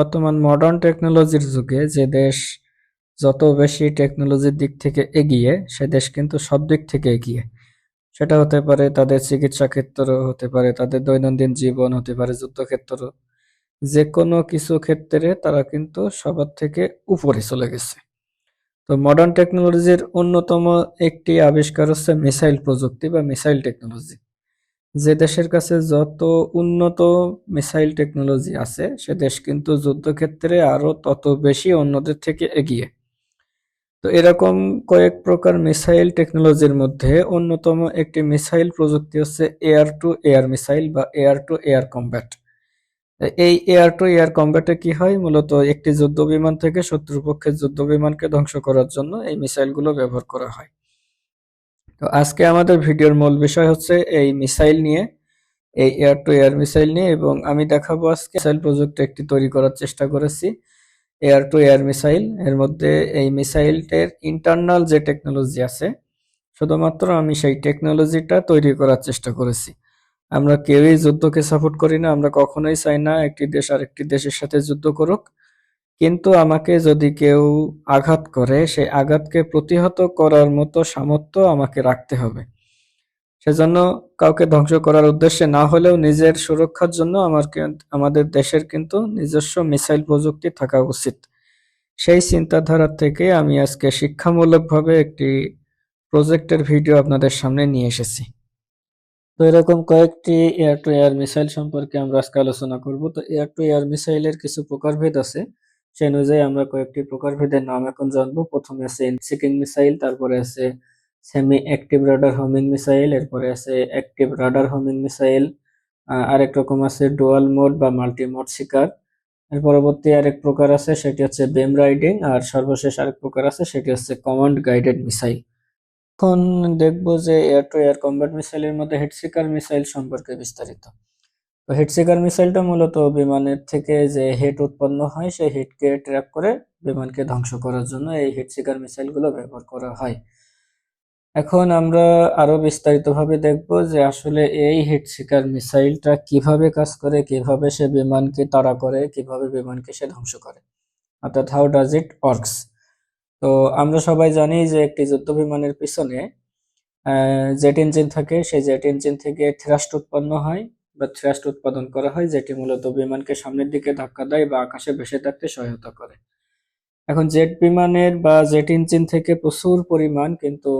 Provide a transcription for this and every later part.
বর্তমান মডার্ন টেকনোলজির যুগে যে দেশ যত বেশি টেকনোলজির দিক থেকে এগিয়ে, সে দেশ কিন্তু সব দিক থেকে এগিয়ে। সেটা হতে পারে তাদের চিকিৎসা ক্ষেত্র, হতে পারে তাদের দৈনন্দিন জীবন, হতে পারে যুদ্ধক্ষেত্র। যে কোনো কিছু ক্ষেত্রে তারা কিন্তু সবার থেকে উপরে চলে গেছে। তো মডার্ন টেকনোলজির অন্যতম একটি আবিষ্কার হচ্ছে মিসাইল প্রযুক্তি বা মিসাইল টেকনোলজি যে দেশের কাছে যত উন্নত মিসাইল টেকনোলজি আছে, সে দেশ কিন্তু যুদ্ধক্ষেত্রে আরও তত বেশি অন্যদের থেকে এগিয়ে। তো এরকম কয়েক প্রকার মিসাইল টেকনোলজির মধ্যে অন্যতম একটি মিসাইল প্রযুক্তি হচ্ছে এয়ার টু এয়ার মিসাইল বা এয়ার টু এয়ার কম্ব্যাট। এই এয়ার টু এয়ার কম্ব্যাটে কি হয়? মূলত একটি যুদ্ধ বিমান থেকে শত্রুপক্ষের যুদ্ধ বিমানকে ধ্বংস করার জন্য এই মিসাইলগুলো ব্যবহার করা হয়। তো আজকে আমাদের ভিডিওর মূল বিষয় হচ্ছে এই মিসাইল নিয়ে, এই এয়ার টু এয়ার মিসাইল নিয়ে এবং আমি দেখাবো আজকে মিসাইল প্রযুক্তি একটি তৈরি করার চেষ্টা করেছি, এয়ার টু এয়ার মিসাইল। এর মধ্যে এই মিসাইলটির ইন্টারনাল যে টেকনোলজি আছে, শুধুমাত্র আমি সেই টেকনোলজিটা তৈরি করার চেষ্টা করেছি। আমরা কেউই যুদ্ধকে সাপোর্ট করি না, আমরা কখনোই চাই না একটি দেশ আরেকটি দেশের সাথে যুদ্ধ করুক। কিন্তু আমাকে যদি কেউ আঘাত করে, সেই আঘাতকে প্রতিহত করার মতো সামর্থ্য আমাকে রাখতে হবে। সেজন্য কাউকে ধ্বংস করার উদ্দেশ্যে না হলেও নিজের সুরক্ষার জন্য আমার আমাদের দেশের কিন্তু নিজস্ব মিসাইল প্রযুক্তি থাকা উচিত। সেই চিন্তাধারা থেকে আমি আজকে শিক্ষামূলকভাবে একটি প্রজেক্টের ভিডিও আপনাদের সামনে নিয়ে এসেছি। তো এরকম কয়েকটি এয়ার টু এয়ার মিসাইল সম্পর্কে আমরা আজকে আলোচনা করব। তো এয়ার টু এয়ার মিসাইলের কিছু প্রকারভেদ আছে। সেই অনুযায়ী আমরা কয়েকটি প্রকারভেদের নাম এখন জানব। প্রথমে আছে এনসিকিং মিসাইল তারপরে আছে semi active radar homing missile এরপরে আছে অ্যাক্টিভ রাডার হোমিং মিসাইল আরেক রকম আছে ডুয়াল মোড বা মাল্টি মোড শিকার এর পরবর্তী আরেক প্রকার আছে, সেটি হচ্ছে বেম রাইডিং আর সর্বশেষ আরেক প্রকার আছে, সেটি হচ্ছে কমান্ড গাইডেড মিসাইল এখন দেখব যে এয়ার টু এয়ার কম্ব্যাট মিসাইলের মধ্যে হেডসিকার মিসাইল সম্পর্কে বিস্তারিত। তো হেডসিকার মিসাইলটা মূলত বিমানের থেকে যে হেড উৎপন্ন হয়, সেই হেডকে ট্র্যাক করে বিমানকে ধ্বংস করার জন্য এই হেডসিকার মিসাইলগুলো ব্যবহার করা হয়। এখন আমরা আরও বিস্তারিতভাবে দেখব যে আসলে এই হেডসিকার মিসাইলটা কীভাবে কাজ করে, কীভাবে সে বিমানকে তাড়া করে, কীভাবে বিমানকে সে ধ্বংস করে। অর্থাৎ হাউ ডাজ ইট ওয়ার্কস তো আমরা সবাই জানি যে একটি যুদ্ধ বিমানের পিছনে জেট ইঞ্জিন থাকে। সেই জেট ইঞ্জিন থেকে থ্রাস্ট উৎপন্ন হয়। বা থ্রাস্ট উৎপাদন করা হয়, যেটি মূলত বিমানকে সামনের দিকে ধাক্কা দেয় বা আকাশে ভেসে থাকতে সহায়তা করে। এখন জেট বিমানের বা জেট ইঞ্জিন থেকে প্রচুর পরিমাণ কিন্তু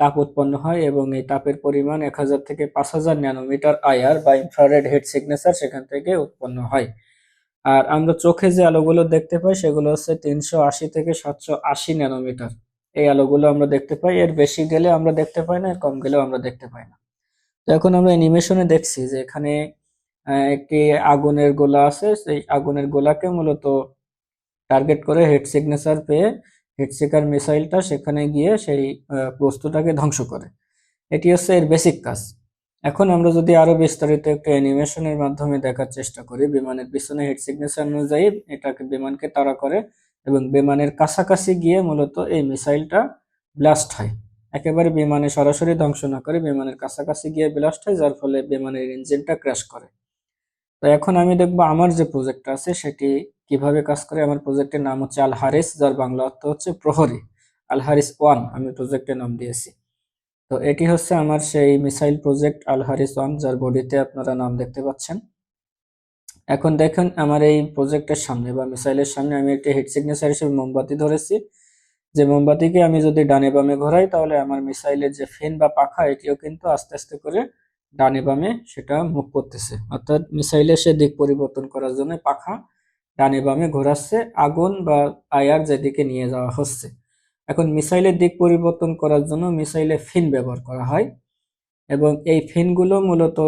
তাপ উৎপন্ন হয় এবং এই তাপের পরিমাণ এক হাজার থেকে পাঁচ হাজার ন্যানোমিটার আয়ার বা ইনফ্রারেড হেড সিগনেচার সেখান থেকে উৎপন্ন হয়। আর আমরা চোখে যে আলোগুলো দেখতে পাই, সেগুলো হচ্ছে তিনশো আশি থেকে সাতশো আশি ন্যানোমিটার। এই আলোগুলো আমরা দেখতে পাই। এর বেশি গেলে আমরা দেখতে পাই না এর কম গেলেও আমরা দেখতে পাই না। এখন আমরা অ্যানিমেশনে দেখছি যে এখানে একটি আগুনের গোলা আছে। সেই আগুনের গোলাকে মূলত টার্গেট করে হেড সিগনেচার পেয়ে হেড সিকার মিসাইলটা সেখানে গিয়ে সেই বস্তুটাকে ধ্বংস করে। এটি হচ্ছে এর বেসিক কাজ। এখন আমরা যদি আরও বিস্তারিত একটু অ্যানিমেশনের মাধ্যমে দেখার চেষ্টা করি, বিমানের পিছনে হেড সিগনেচার অনুযায়ী এটাকে বিমানকে তাড়া করে এবং বিমানের কাছাকাছি গিয়ে মূলত এই মিসাইলটা ব্লাস্ট হয়। একেবারে বিমানে সরাসরি ধ্বংস না করে বিমানের কাছাকাছি গিয়ে ব্লাস্ট হয়, যার ফলে বিমানের ইঞ্জিনটা ক্র্যাশ করে। তো এখন আমি দেখব আমার যে প্রজেক্টটা আছে, সেটি কীভাবে কাজ করে। আমার প্রজেক্টের নাম হচ্ছে আল হারিস, যার বাংলা অর্থ হচ্ছে প্রহরী। আল হারিস ওয়ান, আমি প্রজেক্টের নাম দিয়েছি। তো এটি হচ্ছে আমার সেই missile project Al Haris one, যার বডিতে আপনারা নাম দেখতে পাচ্ছেন। এখন দেখেন আমার এই প্রজেক্টের সামনে বা মিসাইলের সামনে আমি একটি হিট সিগনেচার হিসেবে মোমবাতি ধরেছি। যে মোমবাতিকে আমি যদি ডানে বামে ঘোরাই, তাহলে আমার মিসাইলের যে ফেন বা পাখা, এটিও কিন্তু আস্তে আস্তে করে ডানে বামে সেটা মুখ করতেছে। অর্থাৎ মিসাইলের সে দিক পরিবর্তন করার জন্য পাখা ডানে বামে ঘোরাচ্ছে, আগুন বা আয়ার যেদিকে নিয়ে যাওয়া হচ্ছে। এখন মিসাইলের দিক পরিবর্তন করার জন্য মিসাইলে ফিন ব্যবহার করা হয় এবং এই ফিনগুলো মূলত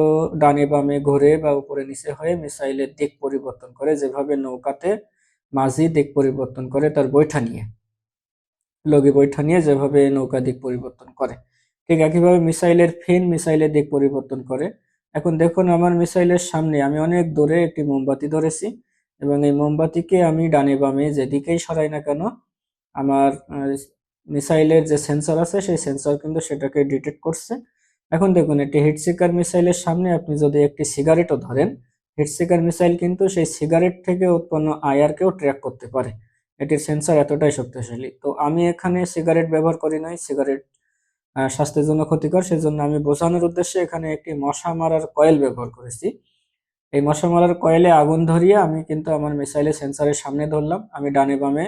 ডানে বামে ঘুরে বা উপরে নিচে হয়ে মিসাইলের দিক পরিবর্তন করে, যেভাবে নৌকাতে মাঝি দিক পরিবর্তন করে তার বৈঠা নিয়ে। লগি বৈঠা নিয়ে যেভাবে নৌকা দিক পরিবর্তন করে। ঠিক একইভাবে মিসাইলের ফিন মিসাইলের দিক পরিবর্তন করে। এখন দেখুন আমার মিসাইলের সামনে আমি অনেক দূরে একটি মোমবাতি ধরেছি এবং এই মোমবাতিকে আমি ডানে বামে যেদিকেই সরাই না কেন আমার মিসাইলের যে সেন্সর আছে সেই সেন্সর কিন্তু সেটাকে ডিটেক্ট করছে। এখন দেখুন একটি হিট সিকার মিসাইলের সামনে আপনি যদি একটি সিগারেটও ধরেন হিটসিকার মিসাইল কিন্তু সেই সিগারেট থেকে উৎপন্ন আয়ারকেও ট্র্যাক করতে পারে। এটির সেন্সর এতটাই শক্তিশালী। তো আমি এখানে সিগারেট ব্যবহার করি নাই সিগারেট স্বাস্থ্যের জন্য ক্ষতিকর। সেজন্য আমি বোঝানোর উদ্দেশ্যে এখানে একটি মশা মারার কয়েল ব্যবহার করেছি। এই মশা মারার কয়েলে আগুন ধরিয়ে আমি কিন্তু আমার মিসাইলের সেন্সারের সামনে ধরলাম। আমি ডানে বামে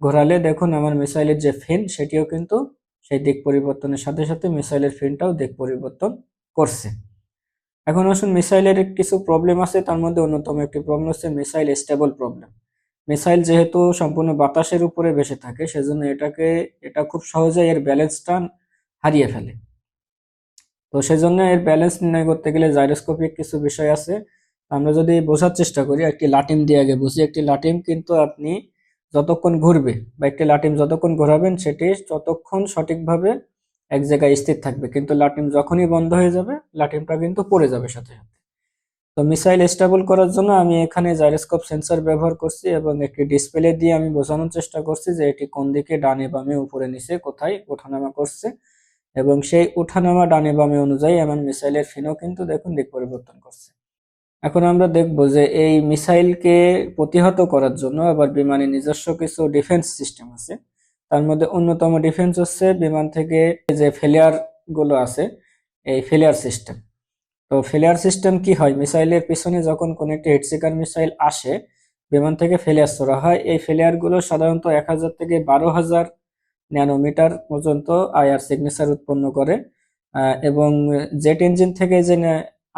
ঘোরালে দেখুন আমার মিসাইলের যে ফিন সেটিও কিন্তু সেই দিক পরিবর্তনের সাথে সাথে মিসাইলের ফিনটাও দিক পরিবর্তন করছে। এখন আসুন মিসাইলের কিছু প্রবলেম আছে, তার মধ্যে অন্যতম একটি প্রবলেম হচ্ছে মিসাইল স্টেবল প্রবলেম মিসাইল যেহেতু সম্পূর্ণ বাতাসের উপরে ভেসে থাকে, সেজন্য এটাকে, এটা খুব সহজে এর ব্যালেন্সটা হারিয়ে ফেলে। তো সেজন্য এর ব্যালেন্স নির্ণয় করতে গেলে জাইরোস্কোপিক কিছু বিষয় আছে। আমরা যদি বোঝার চেষ্টা করি, একটি লাটিম দিয়ে আগে বুঝি। একটি লাটিম কিন্তু আপনি যতক্ষণ ঘুরবে বা একটি লাটিম যতক্ষণ ঘোরাবেন, সেটি ততক্ষণ সঠিকভাবে এক জায়গায় স্থির থাকবে। কিন্তু লাটিম যখনই বন্ধ হয়ে যাবে লাটিমটা কিন্তু পড়ে যাবে সাথে সাথে। তো মিসাইল স্টেবল করার জন্য আমি এখানে জাইরোস্কোপ সেন্সর ব্যবহার করছি এবং একটি ডিসপ্লে দিয়ে আমি বোঝানোর চেষ্টা করছি যে এটি কোন দিকে ডানে বামে, উপরে, নিচে কোথায় ওঠানামা করছে। এবং সেই ওঠানামা ডানে বামে অনুযায়ী আমার মিসাইলের ফিনও কিন্তু দেখুন দিক পরিবর্তন করছে। এখন আমরা দেখব যে এই মিসাইলকে প্রতিহত করার জন্য আবার বিমানে নিজস্ব কিছু ডিফেন্স সিস্টেম আছে। তার মধ্যে অন্যতম ডিফেন্স হচ্ছে বিমান থেকে যে ফেলিয়ারগুলো আছে, এই ফেলিয়ার সিস্টেম তো ফেলিয়ার সিস্টেম কি হয়? মিসাইলের পিছনে যখন কোনো একটি হেডসিকার মিসাইল আসে, বিমান থেকে ফেলিয়ার ছোড়া হয়। এই ফেলিয়ারগুলো সাধারণত এক হাজার থেকে বারো হাজার ন্যানোমিটার পর্যন্ত আয়ার সিগনেচার উৎপন্ন করে। এবং জেট ইঞ্জিন থেকে যে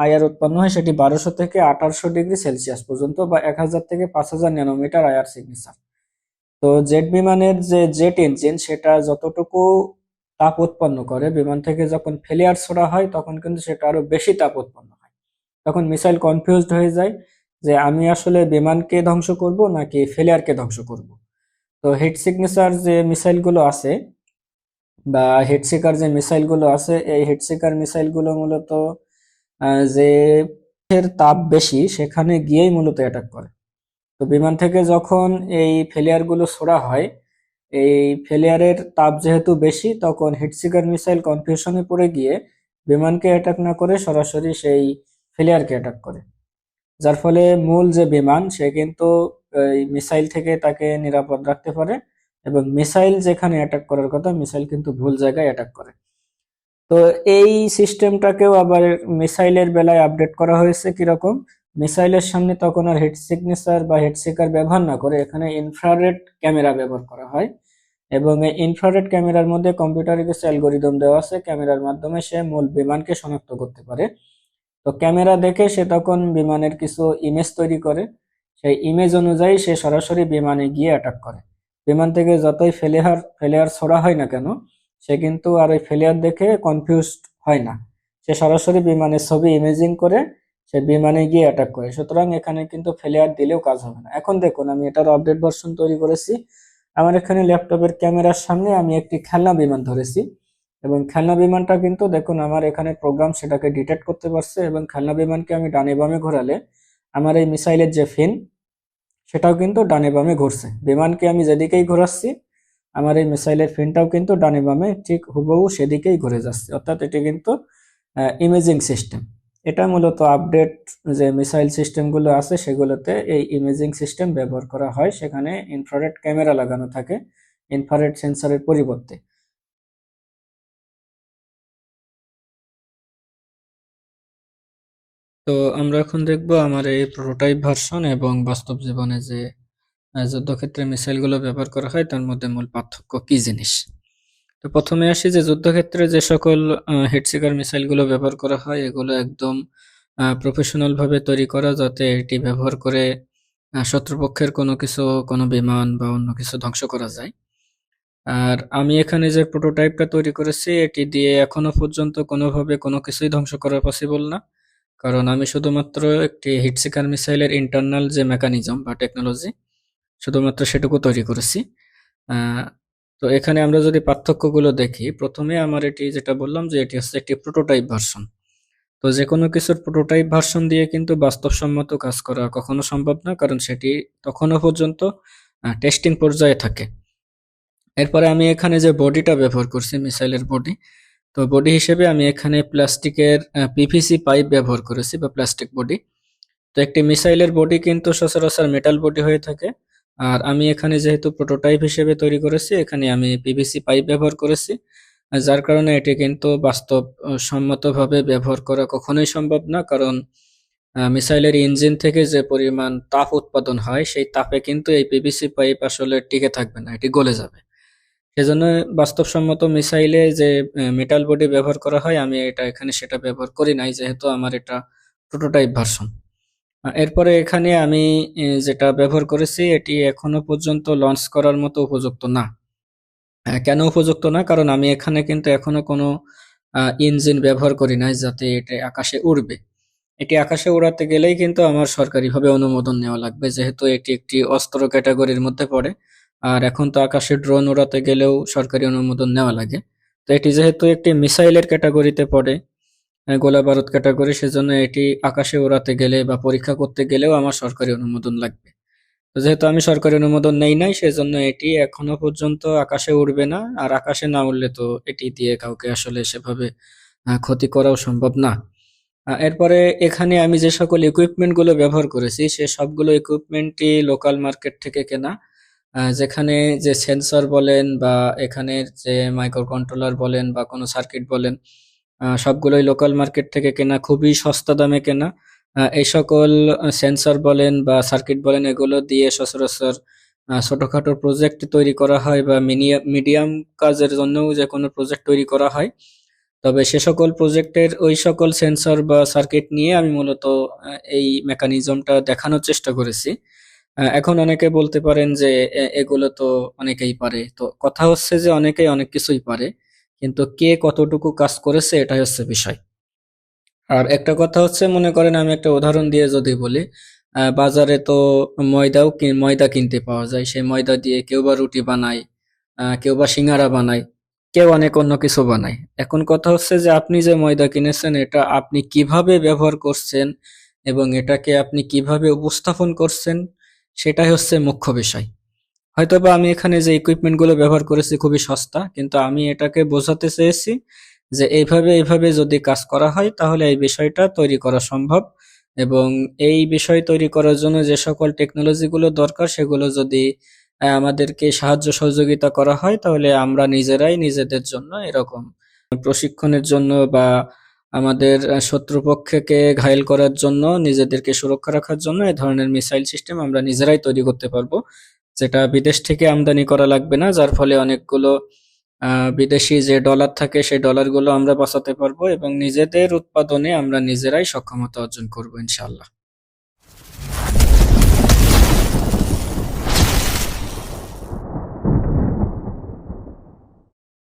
আয়ার উৎপন্ন হয়, সেটি বারোশো থেকে আঠারোশো ডিগ্রি সেলসিয়াস পর্যন্ত বা এক হাজার থেকে পাঁচ হাজার ন্যানোমিটার আয়ার সিগনেচার তো জেট বিমানের যে জেট ইঞ্জিন, সেটা যতটুকু তাপ উৎপন্ন করে। বিমান থেকে যখন ফেলিয়ার ছোড়া হয়, তখন কিন্তু সেটা আরও বেশি তাপ উৎপন্ন হয়। তখন মিসাইল কনফিউজড হয়ে যায় যে আমি আসলে বিমানকে ধ্বংস করব নাকি ফেলিয়ারকে ধ্বংস করব? তো হিট সিগনেচার যে মিসাইলগুলো আছে বা হিট সিকার যে মিসাইলগুলো আছে, এই হিট সিকার মিসাইলগুলো মূলত যে এর তাপ বেশি সেখানে গিয়েই মূলত অ্যাটাক করে। তো বিমান থেকে যখন এই ফেলিয়ারগুলো ছোড়া হয় এই ফেলিয়ারের তাপ যেহেতু বেশি, তখন হিটসিকার মিসাইল কনফিউশনে পড়ে গিয়ে বিমানকে অ্যাটাক না করে সরাসরি সেই ফেলিয়ারকে অ্যাটাক করে। যার ফলে মূল যে বিমান, সে কিন্তু এই মিসাইল থেকে তাকে নিরাপদ রাখতে পারে এবং মিসাইল যেখানে অ্যাটাক করার কথা মিসাইল কিন্তু ভুল জায়গায় অ্যাটাক করে। তো এই সিস্টেমটাকেও আবার মিসাইলের বেলায় আপডেট করা হয়েছে কীরকম? মিসাইলের সামনে তখন আর হেড সিগনেচার বা হেড সিকার ব্যবহার না করে এখানে ইনফ্রারেড ক্যামেরা ব্যবহার করা হয়। এবং এই ইনফ্রারেড ক্যামেরার মধ্যে কম্পিউটারে কিছু অ্যালগোরিদম দেওয়া আছে। ক্যামেরার মাধ্যমে সে মূল বিমানকে শনাক্ত করতে পারে। তো ক্যামেরা দেখে সে তখন বিমানের কিছু ইমেজ তৈরি করে। সেই ইমেজ অনুযায়ী সে সরাসরি বিমানে গিয়ে অ্যাটাক করে। বিমান থেকে যতই ফেলিয়ার ফেলেয়ার ছোড়া হয় না কেন, সে কিন্তু আর ওই ফেলেয়ার দেখে কনফিউজড হয় না। সে সরাসরি বিমানের ছবি ইমেজিং করে সে বিমানে গিয়ে অ্যাটাক করে। সুতরাং এখানে কিন্তু ফেলিয়ার দিলেও কাজ হবে না। এখন দেখুন, আমি এটার আপডেট ভার্সন তৈরি করেছি। আমার এখানে ল্যাপটপের ক্যামেরার সামনে আমি একটি খেলনা বিমান ধরেছি এবং খেলনা বিমানটা কিন্তু দেখুন, আমার এখানে প্রোগ্রাম সেটাকে ডিটেক্ট করতে পারছে এবং খেলনা বিমানকে আমি ডানে বামে ঘোরালে আমার এই মিসাইলের যে ফিন সেটাও কিন্তু ডানে বামে ঘুরছে। বিমানকে আমি যেদিকেই ঘোরাচ্ছি, আমার এই মিসাইলের ফিনটাও কিন্তু ডানে বামে ঠিক হুবহু সেদিকেই ঘুরে যাচ্ছে। অর্থাৎ এটি কিন্তু ইমেজিং সিস্টেম এটা মূলত আপডেট যে মিসাইল সিস্টেমগুলো আছে সেগুলোতে এই ইমেজিং সিস্টেম ব্যবহার করা হয়। সেখানে ইনফ্রারেড ক্যামেরা লাগানো থাকে, ইনফ্রারেড সেন্সরের পরিবর্তে। তো আমরা এখন দেখব আমার এই প্রোটোটাইপ ভার্সন এবং বাস্তব জীবনে যে যুদ্ধক্ষেত্রে মিসাইলগুলো ব্যবহার করা হয়, তার মধ্যে মূল পার্থক্য কি জিনিস? তো প্রথমে আসি যে যুদ্ধক্ষেত্রে যে সকল হেডসিকার মিসাইলগুলো ব্যবহার করা হয়, এগুলো একদম প্রফেশনাল ভাবে তৈরি করা যাতে এটি ব্যবহার করে শত্রুপক্ষের কোনো কিছু, কোনো বিমান বা অন্য কিছু ধ্বংস করা যায়। আর আমি এখানে যে প্রোটোটাইপটা তৈরি করেছি, এটি দিয়ে এখনও পর্যন্ত কোনোভাবে কোনো কিছুই ধ্বংস করা পসিবল না। কারণ আমি শুধুমাত্র একটি হিটসিকার মিসাইলের ইন্টারনাল যে মেকানিজম বা টেকনোলজি শুধুমাত্র সেটুকু তৈরি করেছি। তো এখানে আমরা যদি পার্থক্যগুলো দেখি, প্রথমে আমার এটি যেটা বললাম যে এটি হচ্ছে একটি প্রোটোটাইপ ভার্সন তো যে কোনো কিছুর প্রোটোটাইপ ভার্সন দিয়ে কিন্তু বাস্তবসম্মত কাজ করা কখনো সম্ভব না, কারণ সেটি তখনও পর্যন্ত টেস্টিং পর্যায়ে থাকে। এরপরে আমি এখানে যে বডিটা ব্যবহার করছি মিসাইলের বডি তো বডি হিসেবে আমি এখানে প্লাস্টিকের পিভিসি পাইপ ব্যবহার করেছি বা প্লাস্টিক বডি তো একটি মিসাইলের বডি কিন্তু সচরাচর মেটাল বডি হয়ে থাকে। আর আমি এখানে যেহেতু প্রোটোটাইপ হিসেবে তৈরি করেছি, এখানে আমি পিভিসি পাইপ ব্যবহার করেছি, যার কারণে এটি কিন্তু বাস্তব সম্মতভাবে ব্যবহার করা কখনোই সম্ভব না। কারণ মিসাইলের ইঞ্জিন থেকে যে পরিমাণ তাপ উৎপাদন হয়, সেই তাপে কিন্তু এই পিভিসি পাইপ আসলে টিকে থাকবে না, এটি গলে যাবে। সেজন্য বাস্তবসম্মত মিসাইলে যে মেটাল বডি ব্যবহার করা হয়, আমি এটা এখানে সেটা ব্যবহার করি নাই, যেহেতু আমার এটা প্রোটোটাইপ ভার্সন এরপরে এখানে আমি যেটা ব্যবহার করেছি, এটি এখনও পর্যন্ত লঞ্চ করার মতো উপযুক্ত না। কেন উপযুক্ত না? কারণ আমি এখানে কিন্তু এখনও কোনো ইঞ্জিন ব্যবহার করি নাই যাতে এটা আকাশে উড়বে। এটি আকাশে উড়াতে গেলেই কিন্তু আমার সরকারিভাবে অনুমোদন নেওয়া লাগবে, যেহেতু এটি একটি অস্ত্র ক্যাটাগরির মধ্যে পড়ে। আর এখন তো আকাশে ড্রোন উড়াতে গেলেও সরকারি অনুমোদন নেওয়া লাগে। তো এটি যেহেতু একটি মিসাইলের ক্যাটাগরিতে পড়ে গোলা বারুদ ক্যাটাগরি, সেজন্য এটি আকাশে উড়াতে গেলে বা পরীক্ষা করতে গেলেও আমার সরকারি অনুমোদন লাগবে। তো যেহেতু আমি সরকারি অনুমোদন নেই নাই, সেজন্য এটি এখনও পর্যন্ত আকাশে উড়বে না। আর আকাশে না উড়লে তো এটি দিয়ে কাউকে আসলে সেভাবে ক্ষতি করাও সম্ভব না। এরপরে এখানে আমি যে সকল ইকুইপমেন্টগুলো ব্যবহার করেছি, সে সবগুলো ইকুইপমেন্টই লোকাল মার্কেট থেকে কেনা। যেখানে যে সেন্সর বলেন বা এখানের যে মাইক্রো কন্ট্রোলার বলেন বা কোনো সার্কিট বলেন সবগুলোই লোকাল মার্কেট থেকে কেনা, খুবই সস্তা দামে কেনা। এই সকল সেন্সর বলেন বা সার্কিট বলেন, এগুলো দিয়ে সচরাচর ছোটখাটো প্রজেক্ট তৈরি করা হয় বা মিডিয়াম কাজের জন্যও যে কোনো প্রজেক্ট তৈরি করা হয়। তবে সে সকল প্রজেক্টের ওই সকল সেন্সর বা সার্কিট নিয়ে আমি মূলত এই মেকানিজমটা দেখানোর চেষ্টা করেছি। এখন অনেকে বলতে পারেন যে এগুলো তো অনেকেই পারে। তো কথা হচ্ছে যে অনেকেই অনেক কিছুই পারে। কিন্তু কে কতটুকু কাজ করেছে, এটাই হচ্ছে বিষয়। আর একটা কথা হচ্ছে, মনে করেন আমি একটা উদাহরণ দিয়ে যদি বলি বাজারে তো ময়দাও ময়দা কিনতে পাওয়া যায়। সেই ময়দা দিয়ে কেউ বা রুটি বানায় কেউ বা সিঙ্গারা বানায়, কেউ অনেক অন্য কিছু বানায়। এখন কথা হচ্ছে যে, আপনি যে ময়দা কিনেছেন, এটা আপনি কীভাবে ব্যবহার করছেন এবং এটাকে আপনি কীভাবে উপস্থাপন করছেন, সেটাই হচ্ছে মুখ্য বিষয়। হয়তোবা আমি এখানে যে ইকুইপমেন্টগুলো ব্যবহার করেছি খুবই সস্তা, কিন্তু আমি এটাকে বোঝাতে চেয়েছি যে এইভাবে এইভাবে যদি কাজ করা হয়, তাহলে এই বিষয়টা তৈরি করা সম্ভব এবং এই বিষয় তৈরি করার জন্য যে সকল টেকনোলজি গুলো দরকার, সেগুলো যদি আমাদেরকে সাহায্য সহযোগিতা করা হয়, তাহলে আমরা নিজেরাই নিজেদের জন্য এরকম প্রশিক্ষণের জন্য বা আমাদের শত্রুপক্ষকে ঘায়েল করার জন্য, নিজেদেরকে সুরক্ষা রাখার জন্য এই ধরনের মিসাইল সিস্টেম আমরা নিজেরাই তৈরি করতে পারব। যেটা বিদেশ থেকে আমদানি করা লাগবে না, যার ফলে অনেকগুলো বিদেশি যে ডলার থাকে সেই ডলারগুলো আমরা বাঁচাতে পারব এবং নিজেদের উৎপাদনে আমরা নিজেরাই সক্ষমতা অর্জন করব, ইনশাআল্লাহ।